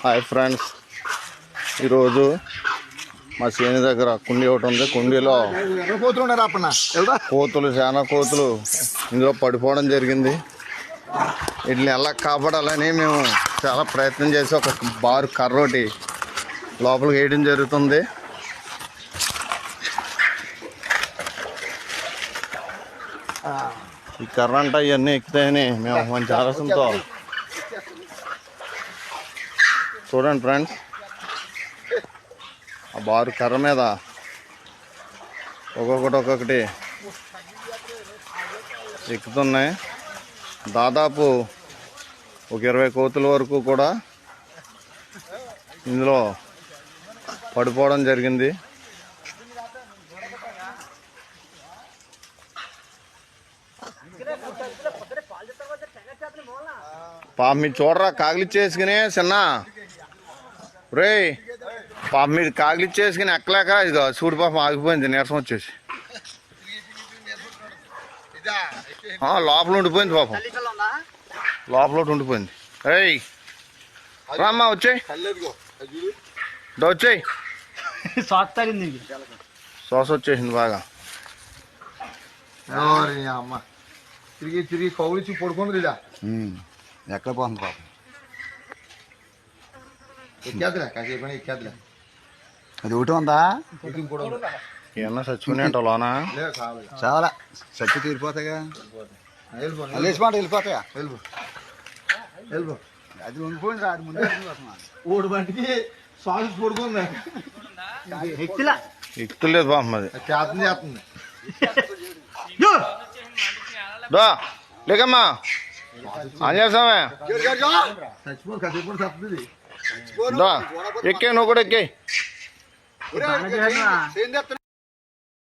Hi friends. ఈరోజు మా శ్రేణి దగ్గర కుండీ ఒకటి ఉంది. కుండీలో కోతులు చాలా కోతులు ఇందులో పడిపోవడం జరిగింది. వీటిని ఎలా కాపాడాలని మేము చాలా ప్రయత్నం చేసి ఒక బారు కర్రోటి లోపలికి వేయడం జరుగుతుంది. ఈ కర్ర అంట ఇవన్నీ ఎక్కుతాయని మేము మంచి ఆలోచనతో చూడండి ఫ్రెండ్స్ ఆ బారు కర్ర మీద ఒక్కొక్కటి ఒక్కొక్కటి ఎక్కుతున్నాయి దాదాపు ఒక ఇరవై కోతుల వరకు కూడా ఇందులో పడిపోవడం జరిగింది పాప మీరు చూడరా కాగిలిచ్చేసుకునే చిన్న రే పాప మీరు కాగిలిచ్చేసుకుని ఎక్కలేక ఇదిగో చూడు పాపం ఆగిపోయింది నీరసం వచ్చేసి. ఆ, లోపల ఉండిపోయింది పాపం. లోపల ఉండిపోయింది. ఏయ్ రామ్మా వచ్చేయ్. వచ్చేయ్. శ్వాస వచ్చేసింది బాగా. అమ్మ? తిరిగి తిరిగి కౌలిచ్చి పడుకుంది ఇదా. ఎక్కడ పోతుంది పాపం? ఎక్కేద్దులే కాసేపు ఎక్కేద్దులే. అది ఒకటి ఉందా. ఏమన్నా చచ్చిపోయినా అంటావు లోనా చాలు చాలా చచ్చి తీరిపోతాయిగా. వెళ్ళిపో లేచిమాట వెళ్ళిపోతాయా? వెళ్ళిపో. వెళ్ళిపో. అది ఉండిపోయింది రా అది ముందే ఓడి బంటికి శ్వాస పడుకుంది ఎక్కిలా ఎక్కుతలేదు పాపం అది. చేస్తుంది చేస్తుంది. దా లేకమ్మా. అని చేస్తామే చచ్చిపో కాసేపు చస్తుంది దా ఎక్కే నువ్వు కూడా ఎక్కే?